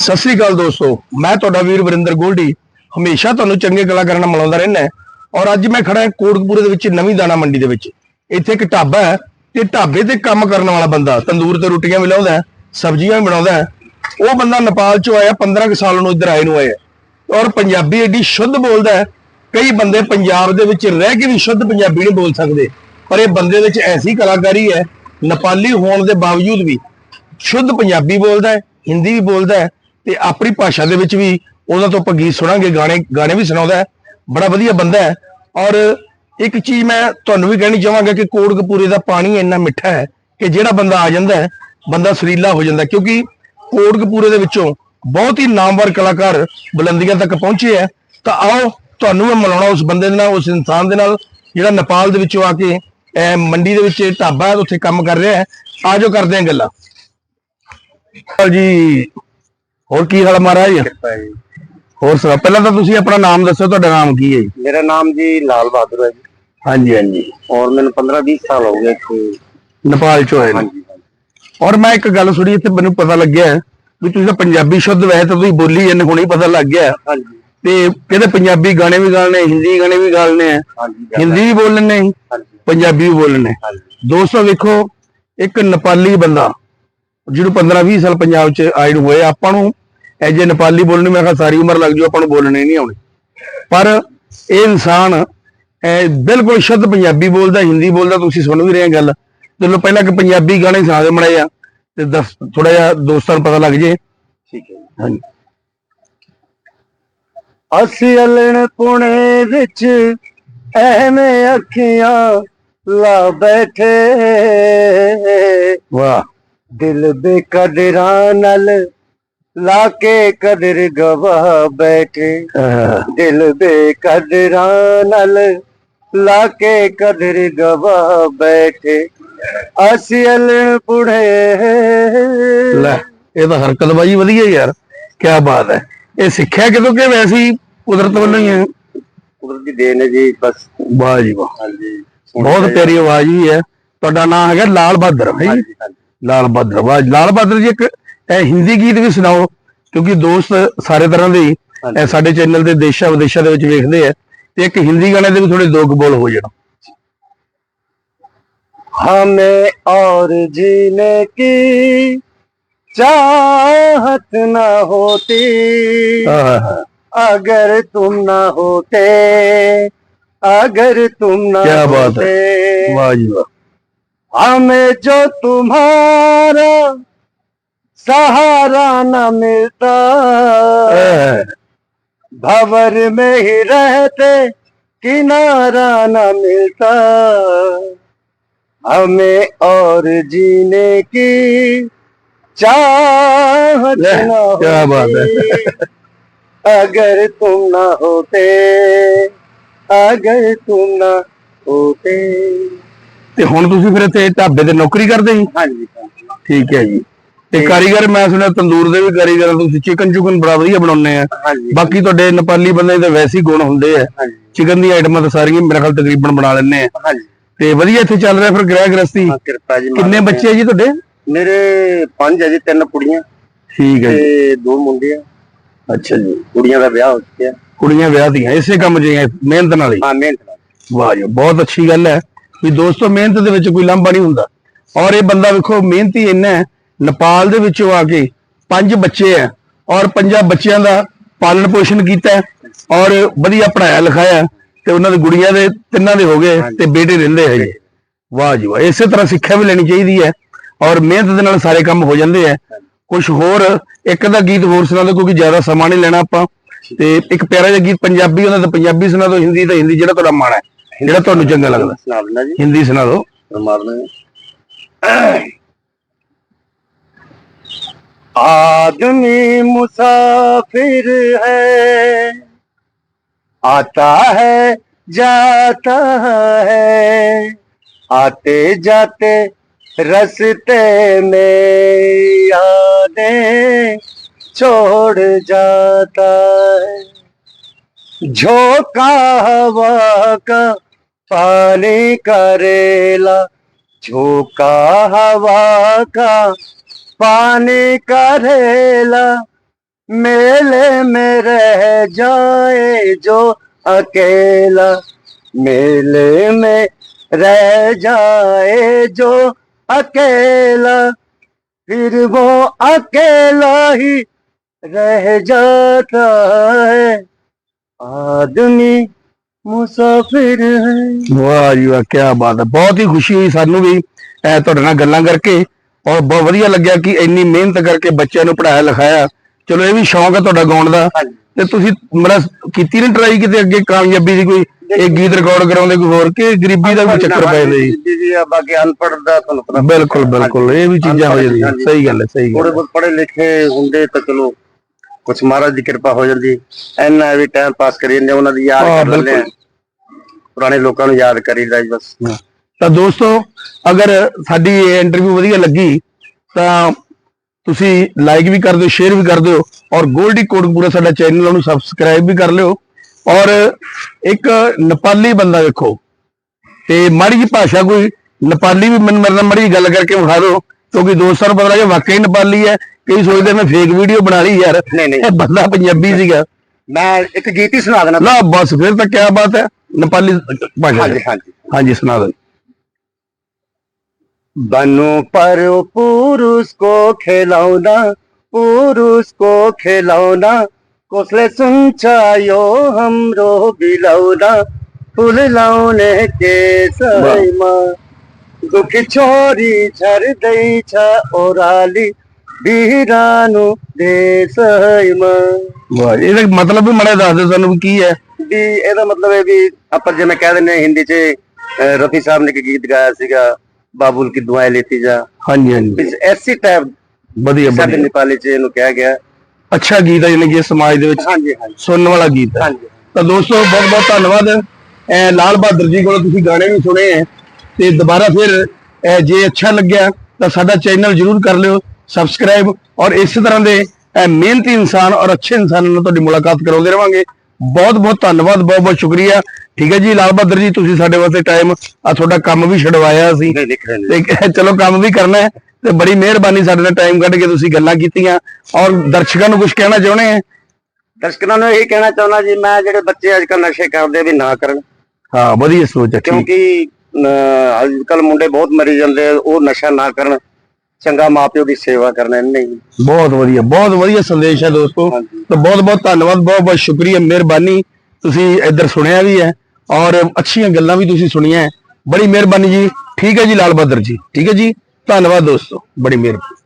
ਸਤਿ ਸ੍ਰੀ ਅਕਾਲ ਦੋਸਤੋ, ਮੈਂ ਤੁਹਾਡਾ ਵੀਰ ਵਰਿੰਦਰ ਗੋਲਡੀ। ਹਮੇਸ਼ਾ ਤੁਹਾਨੂੰ ਚੰਗੇ ਕਲਾਕਾਰਾਂ ਨਾਲ ਮਿਲਾਉਂਦਾ ਰਹਿਣਾ ਔਰ ਅੱਜ ਮੈਂ ਖੜਾ ਹਾਂ ਕੋਟਕਪੂਰੇ ਦੇ ਵਿੱਚ, ਨਵੀਂ ਦਾਣਾ ਮੰਡੀ ਦੇ ਵਿੱਚ। ਇੱਥੇ ਇੱਕ ਢਾਬਾ ਹੈ ਤੇ ਢਾਬੇ ਤੇ ਕੰਮ ਕਰਨ ਵਾਲਾ ਬੰਦਾ, ਤੰਦੂਰ ਤੇ ਰੋਟੀਆਂ ਵੀ ਲਾਉਂਦਾ ਸਬਜ਼ੀਆਂ ਵੀ ਬਣਾਉਂਦਾ ਉਹ ਬੰਦਾ ਨੇਪਾਲ ਚੋਂ ਆਇਆ 15 ਕੁ ਸਾਲ ਨੂੰ ਇੱਧਰ ਆਏ ਨੂੰ ਆਇਆ। ਔਰ ਪੰਜਾਬੀ ਐਡੀ ਸ਼ੁੱਧ ਬੋਲਦਾ ਹੈ। ਕਈ ਬੰਦੇ ਪੰਜਾਬ ਦੇ ਵਿੱਚ ਰਹਿ ਕੇ ਵੀ ਸ਼ੁੱਧ ਪੰਜਾਬੀ ਨਹੀਂ ਬੋਲ ਸਕਦੇ। ਪਰ ਇਹ ਬੰਦੇ ਵਿੱਚ ਐਸੀ ਕਲਾਕਾਰੀ ਹੈ, ਨੇਪਾਲੀ ਹੋਣ ਦੇ ਬਾਵਜੂਦ ਵੀ ਸ਼ੁੱਧ ਪੰਜਾਬੀ ਬੋਲਦਾ ਹੈ, ਹਿੰਦੀ ਵੀ ਬੋਲਦਾ ਹੈ। ਤੇ ਆਪਣੀ ਭਾਸ਼ਾ ਦੇ ਵਿੱਚ ਵੀ ਉਹਨਾਂ ਤੋਂ ਆਪਾਂ ਗੀਤ ਸੁਣਾਂਗੇ, ਗਾਣੇ ਗਾਣੇ ਵੀ ਸੁਣਾਉਂਦਾ ਹੈ, ਬੜਾ ਵਧੀਆ ਬੰਦਾ ਹੈ। ਔਰ ਇੱਕ ਚੀਜ਼ ਮੈਂ ਤੁਹਾਨੂੰ ਵੀ ਕਹਿਣੀ ਚਾਹਾਂਗਾ ਕਿ ਕੋਟਕਪੂਰੇ ਦਾ ਪਾਣੀ ਇੰਨਾ ਮਿੱਠਾ ਹੈ ਕਿ ਜਿਹੜਾ ਬੰਦਾ ਆ ਜਾਂਦਾ ਹੈ, ਬੰਦਾ ਸਰੀਲਾ ਹੋ ਜਾਂਦਾ ਕਿਉਂਕਿ ਕਿਉਂਕਿ ਕੋਟਕਪੂਰੇ ਦੇ ਵਿੱਚੋਂ ਬਹੁਤ ਹੀ ਨਾਮਵਰ ਕਲਾਕਾਰ ਬੁਲੰਦੀਆਂ ਤੱਕ ਪਹੁੰਚੇ ਹੈ। ਤਾਂ ਆਓ, ਤੁਹਾਨੂੰ ਮੈਂ ਮਿਲਾਉਣਾ ਉਸ ਬੰਦੇ ਦੇ ਨਾਲ, ਉਸ ਇਨਸਾਨ ਦੇ ਨਾਲ, ਜਿਹੜਾ ਨੇਪਾਲ ਦੇ ਵਿੱਚੋਂ ਆ ਕੇ ਇਹ ਮੰਡੀ ਦੇ ਵਿੱਚ ਢਾਬਾ ਹੈ, ਉੱਥੇ ਕੰਮ ਕਰ ਰਿਹਾ ਹੈ। ਆਜੋ ਕਰਦੇ ਹਾਂ ਗੱਲਾਂ। ਜੀ ਹੋਰ ਕੀ ਹਾਲ ਆ ਮਹਾਰਾਜ? ਜੀ। ਹੋਰ ਸੁਣਾ ਪਹਿਲਾਂ ਤਾਂ ਤੁਸੀਂ ਆਪਣਾ ਨਾਮ ਦੱਸੋ ਤੁਹਾਡਾ ਨਾਮ ਕੀ ਹੈ ਜੀ? ਮੇਰਾ ਨਾਮ ਜੀ ਲਾਲ ਬਹਾਦਰ ਹੈ ਜੀ। ਹਾਂਜੀ ਹਾਂਜੀ। ਔਰ ਮੈਨੂੰ 15 20 ਸਾਲ ਹੋ ਗਏ ਇੱਥੇ। ਨੇਪਾਲ ਚੋਂ ਆਏ ਨੇ। ਔਰ ਮੈਂ ਇੱਕ ਗੱਲ ਸੁਣੀ ਇੱਥੇ ਮੈਨੂੰ ਪਤਾ ਲੱਗਿਆ ਵੀ ਤੁਸੀਂ ਤਾਂ ਪੰਜਾਬੀ ਸ਼ੁੱਧ ਵੈਸੇ ਤਾਂ ਤੁਸੀਂ ਬੋਲੀ ਜਨ ਹੁਣੇ ਪਤਾ ਲੱਗ ਗਿਆ। ਤੇ ਕਹਿੰਦੇ ਪੰਜਾਬੀ ਗਾਣੇ ਵੀ ਗਾਣੇ ਹਿੰਦੀ ਗਾਣੇ ਵੀ ਗਾਣੇ ਆ। ਹਿੰਦੀ ਵੀ ਬੋਲਣੇ ਪੰਜਾਬੀ ਵੀ ਬੋਲਣੇ ਦੋਸਤੋ ਵੇਖੋ ਇੱਕ ਨੇਪਾਲੀ ਬੰਦਾ ਜਿਹਨੂੰ 15-20 ਸਾਲ ਪੰਜਾਬ 'ਚ ਆਏ ਨੂੰ ਹੋਏ ਆਪਾਂ ਨੂੰ ਐਜੇ ਨੇਪਾਲੀ ਬੋਲਣ ਮੈਂ ਕਿਹਾ ਸਾਰੀ ਉਮਰ ਲੱਗ ਜੂ ਆਪਾਂ ਨੂੰ ਬੋਲਣੇ ਨਹੀਂ ਆਉਣੇ। ਪਰ ਇਹ ਇਨਸਾਨ ਬਿਲਕੁਲ ਸ਼ੁੱਧ ਪੰਜਾਬੀ ਬੋਲਦਾ ਹਿੰਦੀ ਬੋਲਦਾ ਤੁਸੀਂ ਸੁਣ ਵੀ ਰਹੇ ਗੱਲ। ਚਲੋ ਪਹਿਲਾਂ ਕਿ ਪੰਜਾਬੀ ਗਾਣੇ ਸੁਣਾ ਦੇ ਮੜਿਆ ਤੇ ਥੋੜਾ ਜਿਹਾ ਦੋਸਤਾਂ ਨੂੰ ਪਤਾ ਲੱਗ ਜੇ। ਠੀਕ ਹੈ। ਹਾਂਜੀ। ਅਸੀਂ ਅਲਣ ਪੁਣੇ ਵਿੱਚ ਐਵੇਂ ਅੱਖੀਆਂ ਲਾ ਬੈਠੇ। ਵਾਹ। ਦਿਲ ਬੇਕਦਰਾਂ ਨਾਲ ਲਾ ਕੇ ਕਦਰ ਗਵਾ ਬੈਠੇ। ਦਿਲ ਬੇਕਦਰਾਂ ਨਾਲ ਲਾ ਕੇ ਕਦਰ ਗਵਾ ਬੈਠੇ। ਅਸੀਂ ਅਲਣ ਲੈ ਇਹ ਤਾਂ ਹਰਕਤ ਬਾਜੀ ਵਧੀਆ ਯਾਰ ਕੀ ਬਾਤ ਹੈ। ਇਹ ਸਿੱਖਿਆ ਕਿਦੋਂ ਕਿ ਵੈਸੇ ਹੀ ਕੁਦਰਤ ਵੱਲੋਂ ਹੀ ਹੈ? ਕੁਦਰਤ ਦੀ ਦੇਣ ਹੈ ਜੀ ਬਸ। ਵਾਹ ਜੀ ਵਾਹ। ਹਾਂਜੀ। ਬਹੁਤ ਪਿਆਰੀ ਆਵਾਜ਼ ਵੀ ਹੈ। ਤੁਹਾਡਾ ਨਾਮ ਹੈਗਾ ਲਾਲ ਬਹਾਦਰ ਹੈ ਜੀ ਲਾਲ ਬਹਾਦਰ ਆਵਾਜ਼ ਲਾਲ ਬਹਾਦਰ ਜੀ ਇੱਕ ਇਹ ਹਿੰਦੀ ਗੀਤ ਵੀ ਸੁਣਾਓ ਕਿਉਂਕਿ ਦੋਸਤ ਸਾਰੇ ਤਰ੍ਹਾਂ ਦੇ ਹੀ ਇਹ ਸਾਡੇ ਚੈਨਲ ਤੇ ਦੇਸ਼ਾਂ ਵਿਦੇਸ਼ਾਂ ਦੇ ਵਿੱਚ ਵੇਖਦੇ ਆ ਤੇ ਇੱਕ ਹਿੰਦੀ ਗਾਣੇ ਦੇ ਵੀ ਥੋੜੇ ਦੋ ਕੁ ਬੋਲ ਹੋ ਜਾਣ हमें और जीने की चाहत न होती ਆਹ, अगर तुम न होते अगर तुम न क्या बात होते ਵਾਹ ਜੀ ਵਾਹ हमें जो तुम्हारा सहारा न मिलता। भवर में ही रहते किनारा न मिलता। हमें और जीने की चाहत क्या बात है। अगर तुम ना होते अगर तुम ना होते। ਤੇ ਹੁਣ ਤੁਸੀਂ ਫਿਰ ਇੱਥੇ ਢਾਬੇ ਤੇ ਨੌਕਰੀ ਕਰਦੇ ਜੀ? ਹਾਂਜੀ। ਠੀਕ ਹੈ ਜੀ। ਤੇ ਕਾਰੀਗਰ ਮੈਂ ਸੁਣਿਆ ਤੰਦੂਰ ਦੇ ਵੀ ਕਾਰੀਗਰ ਤੁਸੀਂ ਚਿਕਨ ਚੁਕਨ ਬੜਾ ਵਧੀਆ ਬਣਾਉਂਦੇ ਆ। ਬਾਕੀ ਤੁਹਾਡੇ ਨੇਪਾਲੀ ਬੰਦੇ ਦੇ ਵੈਸੇ ਗੁਣ ਹੁੰਦੇ ਆ। ਚਿਕਨ ਦੀ ਆਈਟਮਾਂ ਤਾਂ ਸਾਰੀਆਂ ਮੇਰੇ ਖਿਆਲ ਤਕਰੀਬਨ ਬਣਾ ਲੈਣੇ ਆ। ਤੇ ਵਧੀਆ ਇੱਥੇ ਚੱਲ ਰਿਹਾ ਫਿਰ ਗ੍ਰਹਿ ਗ੍ਰਸਤੀ ਕਿੰਨੇ ਬੱਚੇ ਆ ਜੀ ਤੁਹਾਡੇ? ਮੇਰੇ ਪੰਜ ਹੈ ਜੀ ਤਿੰਨ ਕੁੜੀਆਂ। ਠੀਕ ਹੈ ਤੇ ਦੋ ਮੁੰਡੇ ਆ। ਅੱਛਾ ਜੀ। ਕੁੜੀਆਂ ਦਾ ਵਿਆਹ ਹੋ ਚੁੱਕਿਆ। ਕੁੜੀਆਂ ਵਿਆਹ ਦੀਆਂ ਇਸੇ ਕੰਮ ਜਿਹੀਆਂ ਮਿਹਨਤ ਨਾਲ ਹਾਂ ਮਿਹਨਤ ਨਾਲ। ਵਾਹ ਜੀ ਬਹੁਤ ਅੱਛੀ ਗੱਲ ਹੈ। ਵੀ ਦੋਸਤੋ ਮਿਹਨਤ ਦੇ ਵਿੱਚ ਕੋਈ ਲਾਂਭਾ ਨਹੀਂ ਹੁੰਦਾ। ਔਰ ਇਹ ਬੰਦਾ ਵੇਖੋ ਮਿਹਨਤੀ ਇੰਨਾ ਹੈ ਨੇਪਾਲ ਦੇ ਵਿੱਚੋਂ ਆ ਕੇ ਪੰਜ ਬੱਚੇ ਹੈ ਔਰ ਪੰਜਾਂ ਬੱਚਿਆਂ ਦਾ ਪਾਲਣ ਪੋਸ਼ਣ ਕੀਤਾ ਹੈ ਔਰ ਵਧੀਆ ਪੜਾਇਆ ਲਿਖਾਇਆ ਤੇ ਉਹਨਾਂ ਦੇ ਗੁੜੀਆਂ ਦੇ ਤਿੰਨਾਂ ਦੇ ਹੋ ਗਏ ਤੇ ਬੇਟੇ ਰਹਿੰਦੇ ਹੈ ਜੀ ਵਾਹ ਜੀ ਵਾਹ ਇਸੇ ਤਰ੍ਹਾਂ ਸਿੱਖਿਆ ਵੀ ਲੈਣੀ ਚਾਹੀਦੀ ਹੈ ਔਰ ਮਿਹਨਤ ਦੇ ਨਾਲ ਸਾਰੇ ਕੰਮ ਹੋ ਜਾਂਦੇ ਆ ਕੁਝ ਹੋਰ ਇੱਕ ਦਾ ਗੀਤ ਹੋਰ ਸੁਣਾ ਦਿਓ ਕਿਉਂਕਿ ਜ਼ਿਆਦਾ ਸਮਾਂ ਨਹੀਂ ਲੈਣਾ ਆਪਾਂ। ਤੇ ਇੱਕ ਪਿਆਰਾ ਜਿਹਾ ਗੀਤ ਪੰਜਾਬੀ ਉਹਨਾਂ ਦਾ ਪੰਜਾਬੀ ਸੁਣਾ ਦਿਓ ਹਿੰਦੀ ਤਾਂ ਹਿੰਦੀ ਜਿਹੜਾ ਤੁਹਾਡਾ ਮਾਣਾ ਹੈ। ਜਿਹੜਾ ਤੁਹਾਨੂੰ ਚੰਗਾ ਲੱਗਦਾ ਸੁਣਾ ਦੇਣਾ ਜੀ ਹਿੰਦੀ ਸੁਣਾ ਦਿਓ ਮਾਰਨਾ आदमी मुसाफिर है आता है जाता है आते जाते रस्ते में यादें छोड़ जाता है झोंका हवा का पानी करेला, झोंका हवा का। पानी करेला, मेले में रह जाए जो अकेला। मेले में रह जाए जो अकेला। फिर वो अकेला ही रह जाता है। आदमी ਮੁਸਾਫਿਰ ਹੈ। ਵਾਹ ਜੀ ਵਾਹ ਕੀ ਬਾਤ ਹੈ। ਬਹੁਤ ਹੀ ਖੁਸ਼ੀ ਹੋਈ ਸਾਨੂੰ ਵੀ ਐ ਤੁਹਾਡੇ ਨਾਲ ਗੱਲਾਂ ਕਰਕੇ। ਔਰ ਬਹੁਤ ਵਧੀਆ ਲੱਗਿਆ ਕਿ ਇੰਨੀ ਮਿਹਨਤ ਕਰਕੇ ਬੱਚਿਆਂ ਨੂੰ ਪੜਾਇਆ ਲਿਖਾਇਆ। ਚਲੋ ਇਹ ਵੀ ਸ਼ੌਂਕ ਹੈ ਤੁਹਾਡਾ ਗਾਉਣ ਦਾ। ਤੇ ਤੁਸੀਂ ਮਤਲਬ ਕੀਤੀ ਨਾ ਟਰਾਈ ਕਿਤੇ ਅੱਗੇ ਕਾਮਯਾਬੀ ਦੀ ਕੋਈ ਇਹ ਗੀਤ ਰਿਕਾਰਡ ਕਰਾਉਂਦੇ ਕੋਈ ਹੋਰ ਕਿ ਗਰੀਬੀ ਦਾ ਵੀ ਚੱਕਰ ਪੈ ਜਾਂਦਾ ਜੀ ਜੀ ਆ ਬਾਕੀ ਅਨਪੜ੍ਹ ਦਾ ਤੁਹਾਨੂੰ ਬਿਲਕੁਲ ਬਿਲਕੁਲ। ਇਹ ਵੀ ਚੀਜ਼ਾਂ ਹੋ ਜਾਂਦੀਆਂ। ਸਹੀ ਗੱਲ ਹੈ ਸਹੀ ਗੱਲ ਥੋੜੇ ਬਹੁਤ ਪੜ੍ਹੇ ਲਿਖੇ ਹੁੰਦੇ ਤਾਂ ਚਲੋ ਕੁਛ ਮਹਾਰਾਜ ਦੀ ਕਿਰਪਾ ਹੋ ਜਾਂਦੀ। ਐਨਾ ਵੀ ਟਾਈਮ ਪਾਸ ਕਰੀ ਜਾਂਦੇ ਉਹਨਾਂ ਦੀ ਯਾਦ ਕਰ ਲੈਂਦੇ ਪੁਰਾਣੇ ਲੋਕਾਂ ਨੂੰ ਯਾਦ ਕਰੀਦਾ ਜੀ ਬਸ। ਤਾਂ ਦੋਸਤੋ ਅਗਰ ਸਾਡੀ ਇਹ ਇੰਟਰਵਿਊ ਵਧੀਆ ਲੱਗੀ ਤਾਂ ਤੁਸੀਂ ਲਾਈਕ ਵੀ ਕਰ ਦਿਓ ਸ਼ੇਅਰ ਵੀ ਕਰ ਦਿਓ ਔਰ ਗੋਲਡੀ ਕੋਟਪੂਰਾ ਸਾਡਾ ਚੈਨਲ ਉਹਨੂੰ ਸਬਸਕ੍ਰਾਈਬ ਵੀ ਕਰ ਲਿਓ। ਔਰ ਇੱਕ ਨੇਪਾਲੀ ਬੰਦਾ ਵੇਖੋ ਤੇ ਮਾੜੀ ਜੀ ਭਾਸ਼ਾ ਕੋਈ ਨੇਪਾਲੀ ਵੀ ਮੈਨੂੰ ਮੇਰੇ ਨਾਲ ਮਾੜੀ ਗੱਲ ਕਰਕੇ ਵਿਖਾ ਦਿਓ ਕਿਉਂਕਿ ਦੋਸਤਾਂ ਨੂੰ ਪਤਾ ਲੱਗਿਆ ਵਾਕਈ ਨੇਪਾਲੀ ਹੈ ਕਈ ਸੋਚਦੇ ਮੈਂ ਫੇਕ ਵੀਡੀਓ ਬਣਾ ਲਈ ਯਾਰ। ਨਹੀਂ ਨਹੀਂ। ਇਹ ਬੰਦਾ ਪੰਜਾਬੀ ਸੀਗਾ। ਮੈਂ ਇੱਕ ਗੀਤ ਹੀ ਸੁਣਾ ਦੇਣਾ। ਨਾ ਬਸ ਫਿਰ ਤਾਂ ਕਿਆ ਬਾਤ ਹੈ। ਨੇਪਾਲੀ ਭਾਸ਼ਾ ਹਾਂਜੀ ਚ। ਹਾਂਜੀ ਹਾਂਜੀ ਸੁਣਾ ਦਿਓ बनो पर पुरुष को खिलौना पुरुष को खिलौना कोसले सुनचायो हमरो बिलौना फूल लाउने के सैमा दुख छोरी झर्दै छ ओराली बिरानो देशैमा ਵਾਹ ਇਹਦਾ ਮਤਲਬ ਵੀ ਮੜਾ ਦੱਸ ਦਿਓ ਸਾਨੂੰ ਵੀ ਕੀ ਹੈ ਵੀ ਇਹਦਾ ਮਤਲਬ ਹੈ ਵੀ ਆਪਾਂ ਜਿਵੇਂ ਕਹਿ ਦਿੰਦੇ ਹਾਂ ਹਿੰਦੀ 'ਚ ਰਫੀ ਸਾਹਿਬ ਨੇ ਇੱਕ ਗੀਤ ਗਾਇਆ ਸੀਗਾ ਬਾਬੂਲ ਕੀ ਦੁਆਏ ਲੈਤੀ ਜਾ। ਹਾਂਜੀ ਹਾਂਜੀ। ਐਸੀ ਟਾਈਪ ਵਧੀਆ ਸਾਡੇ ਨੇਪਾਲੀ 'ਚ ਇਹਨੂੰ ਕਿਹਾ ਗਿਆ। ਅੱਛਾ ਗੀਤ ਹੈ ਜਿਹਨੇ ਕਿ ਸਮਾਜ ਦੇ ਵਿੱਚ ਸੁਣਨ ਵਾਲਾ ਗੀਤ ਹੈ ਤਾਂ ਦੋਸਤੋ ਬਹੁਤ ਬਹੁਤ ਧੰਨਵਾਦ। ਲਾਲ ਬਹਾਦਰ ਜੀ ਕੋਲੋਂ ਤੁਸੀਂ ਗਾਣੇ ਵੀ ਸੁਣੇ ਹੈ ਤੇ ਦੁਬਾਰਾ ਫਿਰ ਜੇ ਅੱਛਾ ਲੱਗਿਆ ਤਾਂ ਸਾਡਾ ਚੈਨਲ ਜਰੂਰ ਕਰ ਲਿਓ ਸਬਸਕ੍ਰਾਈਬ। ਔਰ ਇਸੇ ਤਰ੍ਹਾਂ ਦੇ ਮਿਹਨਤੀ ਇਨਸਾਨ ਔਰ ਅੱਛੇ ਇਨਸਾਨ ਨਾਲ ਤੁਹਾਡੀ ਮੁਲਾਕਾਤ ਕਰਾਉਂਦੇ ਰਵਾਂਗੇ। ਬਹੁਤ ਬਹੁਤ ਧੰਨਵਾਦ ਬਹੁਤ ਬਹੁਤ ਸ਼ੁਕਰੀਆ। ਠੀਕ ਹੈ ਜੀ ਲਾਲ ਬਹਾਦਰ ਜੀ ਤੁਸੀਂ ਸਾਡੇ ਵਾਸਤੇ ਟਾਈਮ ਆ ਤੁਹਾਡਾ ਕੰਮ ਵੀ ਛਡਵਾਇਆ ਨੇ ਤੇ ਚਲੋ ਕੰਮ ਵੀ ਕਰਨਾ ਹੈ ਤੇ ਬੜੀ ਮਿਹਰਬਾਨੀ ਸਾਡੇ ਨਾਲ ਟਾਈਮ ਕੱਢ ਕੇ ਤੁਸੀਂ ਗੱਲਾਂ ਕੀਤੀਆਂ। ਔਰ ਦਰਸ਼ਕਾਂ ਨੂੰ ਕੁਝ ਕਹਿਣਾ ਚਾਹੁੰਦੇ ਆ ਦਰਸ਼ਕਾਂ ਨੂੰ ਇਹ ਕਹਿਣਾ ਚਾਹੁੰਦਾ ਜੀ ਮੈਂ ਜਿਹੜੇ ਬੱਚੇ ਅੱਜ ਕੱਲ੍ਹ ਨਸ਼ੇ ਕਰਦੇ ਵੀ ਨਾ ਕਰਨ। ਹਾਂ ਵਧੀਆ ਸੋਚ ਹੈ ਕਿਉਂਕਿ ਅੱਜ ਕੱਲ ਮੁੰਡੇ ਬਹੁਤ ਮਰੀ ਜਾਂਦੇ ਉਹ ਨਸ਼ਾ ਨਾ ਕਰਨ। ਚੰਗਾ ਮਾਪਿਓ ਦੀ ਸੇਵਾ ਕਰਨਾ ਨਹੀਂ ਬਹੁਤ ਵਧੀਆ ਬਹੁਤ ਵਧੀਆ ਸੰਦੇਸ਼ ਹੈ ਦੋਸਤੋ। ਤਾਂ ਬਹੁਤ ਬਹੁਤ ਧੰਨਵਾਦ ਬਹੁਤ ਬਹੁਤ ਸ਼ੁਕਰੀਆ ਮਿਹਰਬਾਨੀ। ਤੁਸੀਂ ਇੱਧਰ ਸੁਣਿਆ ਵੀ ਹੈ ਔਰ ਅੱਛੀਆਂ ਗੱਲਾਂ ਵੀ ਤੁਸੀਂ ਸੁਣੀਆਂ ਹੈ। ਬੜੀ ਮਿਹਰਬਾਨੀ ਜੀ। ਠੀਕ ਹੈ ਜੀ ਲਾਲ ਬਹਾਦਰ ਜੀ। ਠੀਕ ਹੈ ਜੀ। ਧੰਨਵਾਦ ਦੋਸਤੋ। ਬੜੀ ਮਿਹਰਬਾਨੀ।